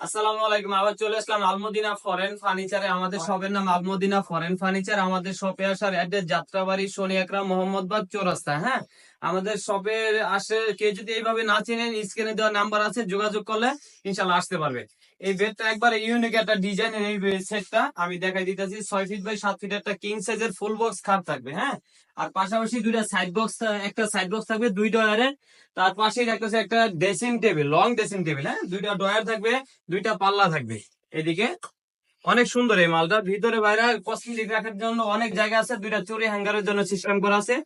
আসসালামু আলাইকুম, আবার চলে আসলাম ফরেন ফার্নিচারে আমাদের নাম ফরেন ফার্নিচার আমাদের শপে আসার যাত্রাবাড়ি একরা হ্যাঁ? আমাদের আসে, কেউ যদি এইভাবে না নাম্বার আছে, যোগাযোগ করলে ইনশাল্লাহ আসতে পারবে। এই বেডটা একবার ইউনিক একটা ডিজাইনের এই সেটটা আমি দেখাই দিতেছি। ছয় ফিট বাই সাত ফিট একটা কিং সাইজের ফুল বক্স খাট থাকবে হ্যাঁ? আর পাশাপাশি দুইটা সাইড বক্স একটা সাইড বক্স থাকবে দুই ডয়ারের তার পাশেই থাকতেছে একটা dressing table long dressing table হ্যাঁ? দুইটা ডয়ার থাকবে, দুইটা পাল্লা থাকবে। এদিকে অনেক সুন্দর এই মালটা। ভিতরে বাইরে কসমেটিক রাখার জন্য অনেক জায়গা আছে। দুইটা চুরি হ্যাঙ্গারের জন্য সিস্টেম করা আছে।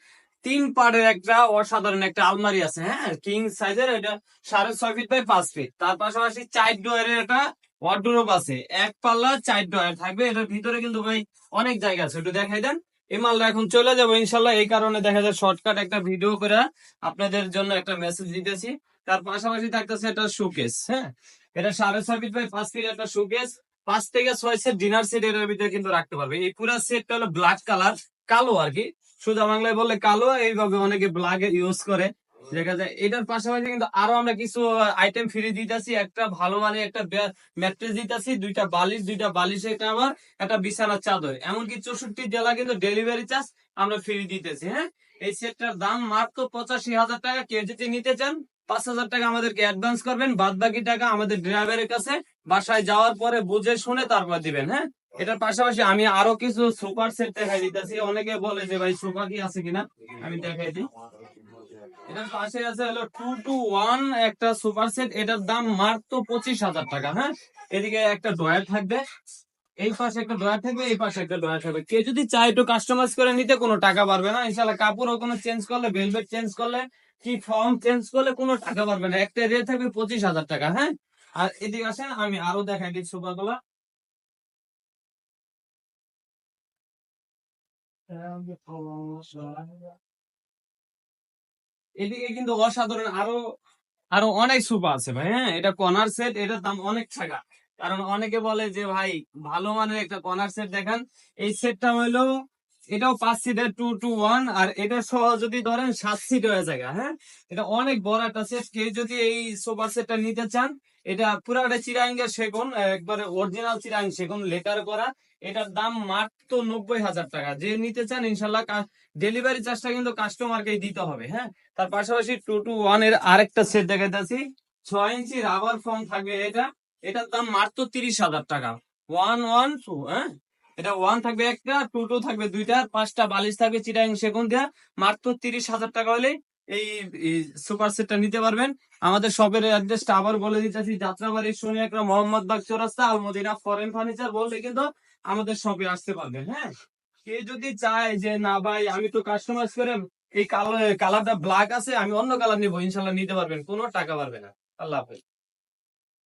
তিন পার্টের একটা অসাধারণ একটা আলমারি আছে হ্যাঁ? কিং সাইজের এটা সাড়ে ছয় ফিট বাই পাঁচ ফিট তার পাশাপাশি চার ডয়ারের একটা ওয়ার্ডরোব আছে। এক পাল্লা চার ডয়ার থাকবে। এটার ভিতরে কিন্তু ভাই অনেক জায়গা আছে। একটু দেখাই দেন। এই মালটা এখন চলে যাব, ইনশাল্লাহ। এই কারণে দেখা যায় শর্টকাট একটা ভিডিও করে আপনাদের জন্য একটা মেসেজ দিতেছি। তার পাশাপাশি থাকতেছে একটা শোকেস হ্যাঁ? এটা সাড়ে ছয় ফিট বাই পাঁচ ফিট একটা শোকেস পাঁচ থেকে ছয় সেট ডিনার সেট এর ভিতরে কিন্তু রাখতে পারবে। এই পুরো সেটটা হলো ব্ল্যাক কালার কালো আর কি। সোজা বাংলায় বললে কালো, এইভাবে অনেকে ব্ল্যাক ইউজ করে। দেখা যায় এটার পাশাপাশি কিন্তু আরও আমরা কিছু আইটেম ফ্রি দিতেছি। একটা ভালো মানে একটা ম্যাট্রেস দিতেছি, দুইটা বালিশ দুইটা বালিশ এটা আমার একটা বিছানার চাদর। এমনকি চৌষট্টি জেলা কিন্তু ডেলিভারি চার্জ আমরা ফ্রি দিতেছি হ্যাঁ? এই সেটটার দাম মাত্র পঁচাশি হাজার টাকা। কেউ যদি নিতে চান, পাঁচ হাজার টাকা আমাদেরকে অ্যাডভান্স করবেন। বাদ বাকি টাকা আমাদের ড্রাইভারের কাছে বাসায় যাওয়ার পরে বুঝে শুনে তারপর দিবেন হ্যাঁ? এটার পাশাপাশি আমি আরও কিছু সুপার সেট দেখাই দিতেছি। অনেকে বলে যে, ভাই সুপার কি আছে কিনা? আমি দেখাই দিই। এটার পাশে আছে হলো টু টু ওয়ান একটা সুপার সেট। এটার দাম মাত্র পঁচিশ হাজার টাকা হ্যাঁ? এদিকে একটা ডয়ার থাকবে। এই পাশে একটা ডয়ার থাকবে, এই পাশে একটা ডয়ার থাকবে। কেউ যদি চায় একটু কাস্টমাইজ করে নিতে, কোনো টাকা পারবে না। ইনশাল্লাহ কাপড়ও কোনো চেঞ্জ করলে ভেলভেট চেঞ্জ করলে, কি ফর্ম চেঞ্জ করলে, কোনো টাকা পারবে না। একটা রেট থাকবে পঁচিশ হাজার টাকা হ্যাঁ? আর এদিকে আসেন, আমি আরও দেখাই দিই সুপারগুলা এদিকে কিন্তু অসাধারণ আরও আরও অনেক সুপা আছে ভাই হ্যাঁ? এটা কর্নার সেট এটার দাম অনেক টাকা। কারণ অনেকে বলে যে ভাই, ভালো মানের একটা কর্নার সেট দেখান। এই সেটটা হইল এটাও পাঁচ সিটের টু টু ওয়ান আর এটা সহ যদি ধরেন সাত সিট হয়ে যায় হ্যাঁ? এটা অনেক বড় একটা সেট কেউ যদি এই সোফা সেটটা নিতে চান, এটা পুরাটা চিরাঙ্গের সেগুন, একবারে অরিজিনাল চিরাং সেগুন লেটার করা। এটার দাম মাত্র নব্বই হাজার টাকা। যে নিতে চান, ইনশাল্লাহ ডেলিভারি চার্জটা কিন্তু কাস্টমারকে দিতে হবে হ্যাঁ? তার পাশাপাশি টু টু ওয়ানের আরেকটা সেট দেখাইতেছি। ছয় ইঞ্চি রাবার ফর্ম থাকবে এটা। এটার দাম মাত্র তিরিশ হাজার টাকা। ওয়ান ওয়ান টু হ্যাঁ? এটা ওয়ান থাকবে একটা টু টু থাকবে দুইটা, পাঁচটা বালিশ থাকবে চিটাং সেগুন দেওয়া মাত্র তিরিশ হাজার টাকা হলে এই সুপার সেটটা নিতে পারবেন। আমাদের শপের অ্যাড্রেসটা আবার বলে দিতেছি, যাত্রাবাড়ি শনি একটা মোহাম্মদ বাগ চৌরাস্তা, আলমদিনা ফরেন ফার্নিচার বললে কিন্তু আমাদের শপে আসতে পারবেন হ্যাঁ? কে যদি চায় যে, না ভাই, আমি তো কাস্টমাইজ করে এই কালার কালারটা ব্ল্যাক আছে, আমি অন্য কালার নিবো, ইনশাল্লাহ নিতে পারবেন, কোনো টাকা পারবে না। আল্লাহ হাফেজ।